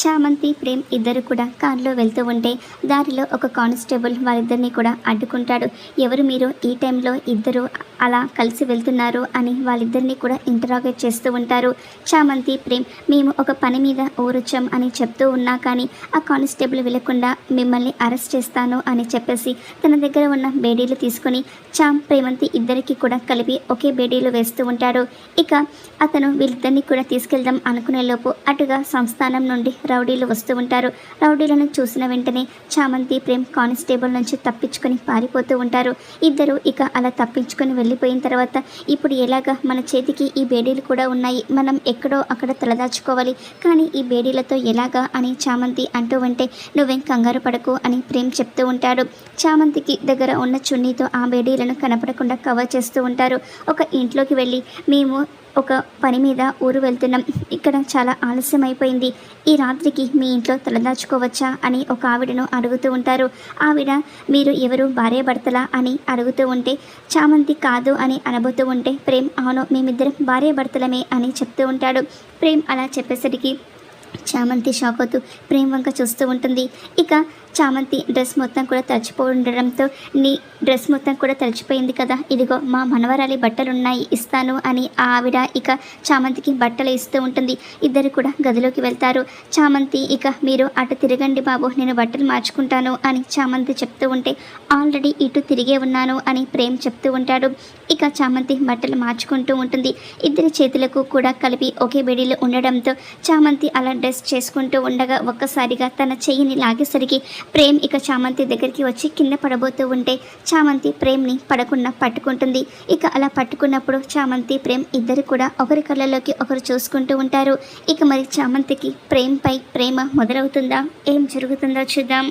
చామంతి ప్రేమ్ ఇద్దరు కూడా కారులో వెళ్తూ ఉంటే దారిలో ఒక కానిస్టేబుల్ వాళ్ళిద్దరిని కూడా అడ్డుకుంటాడు. ఎవరు మీరు? ఈ టైంలో ఇద్దరు అలా కలిసి వెళ్తున్నారు అని వాళ్ళిద్దరిని కూడా ఇంటరాగేట్ చేస్తూ ఉంటారు. చామంతి ప్రేమ్ మేము ఒక పని మీద ఊరొచ్చాం అని చెప్తూ ఉన్నా కానీ ఆ కానిస్టేబుల్ వెళ్ళకుండా మిమ్మల్ని అరెస్ట్ చేస్తాను అని చెప్పేసి తన దగ్గర ఉన్న బేడీలు తీసుకొని చామ్ ప్రేమంతి ఇద్దరికి కూడా కలిపి ఒకే బేడీలు వేస్తూ ఉంటాడు. ఇక అతను వీళ్ళిద్దరిని కూడా తీసుకెళ్దాం అనుకునే లోపు అటుగా సంస్థానం నుండి రౌడీలు వస్తూ ఉంటారు. రౌడీలను చూసిన వెంటనే చామంతి ప్రేమ్ కానిస్టేబుల్ నుంచి తప్పించుకొని పారిపోతూ ఉంటారు. ఇద్దరు ఇక అలా తప్పించుకొని వెళ్ళిపోయిన తర్వాత ఇప్పుడు ఎలాగా మన చేతికి ఈ బేడీలు కూడా ఉన్నాయి. మనం ఎక్కడో అక్కడ తలదాచుకోవాలి. కానీ ఈ బేడీలతో ఎలాగా అని చామంతి అంటూ ఉంటే నువ్వేం కంగారు పడకు అని ప్రేమ్ చెప్తూ ఉంటాడు. చామంతికి దగ్గర ఉన్న చున్నీతో ఆ బేడీలను కనపడకుండా కవర్ చేస్తూ ఉంటారు. ఒక ఇంట్లోకి వెళ్ళి మేము ఒక పని మీద ఊరు వెళ్తున్నాం. ఇక్కడ చాలా ఆలస్యం అయిపోయింది ఈ రాత్రికి మీ ఇంట్లో తలదాచుకోవచ్చా అని ఒక ఆవిడను అడుగుతూ ఉంటారు. ఆవిడ మీరు ఎవరు? భార్య భర్తలా అని అడుగుతూ ఉంటే చామంతి కాదు అని అనబోతూ ఉంటే ప్రేమ్ అవును మేమిద్దరం భార్య భర్తలమే అని చెప్తూ ఉంటాడు. ప్రేమ్ అలా చెప్పేసరికి చామంతి షాక్ అవుతూ ప్రేమ్ వంక చూస్తూ ఉంటుంది. ఇక చామంతి డ్రెస్ మొత్తం కూడా తడిచిపోయి ఉండడంతో నీ డ్రెస్ మొత్తం కూడా తడిచిపోయింది కదా. ఇదిగో మా మనవరాలి బట్టలు ఉన్నాయి ఇస్తాను అని ఆవిడ ఇక చామంతికి బట్టలు ఇస్తూ ఉంటుంది. ఇద్దరు కూడా గదిలోకి వెళ్తారు. చామంతి ఇక మీరు అటు తిరగండి బాబు నేను బట్టలు మార్చుకుంటాను అని చామంతి చెప్తూ ఉంటే ఆల్రెడీ ఇటు తిరిగే ఉన్నాను అని ప్రేమ్ చెప్తూ ఉంటాడు. ఇక చామంతి బట్టలు మార్చుకుంటూ ఉంటుంది. ఇద్దరి చేతులకు కూడా కలిపి ఒకే బెడీలో ఉండడంతో చామంతి అలా డ్రెస్ చేసుకుంటూ ఉండగా ఒక్కసారిగా తన చెయ్యిని లాగేసరికి ప్రేమ్ ఇక చామంతి దగ్గరికి వచ్చి కింద పడబోతూ ఉంటే చామంతి ప్రేమ్ని పడకుండా పట్టుకుంటుంది. ఇక అలా పట్టుకున్నప్పుడు చామంతి ప్రేమ్ ఇద్దరు కూడా ఒకరి కళ్ళలోకి ఒకరు చూసుకుంటూ ఉంటారు. ఇక మరి చామంతికి ప్రేమ్పై ప్రేమ మొదలవుతుందా? ఏం జరుగుతుందో చూద్దాం.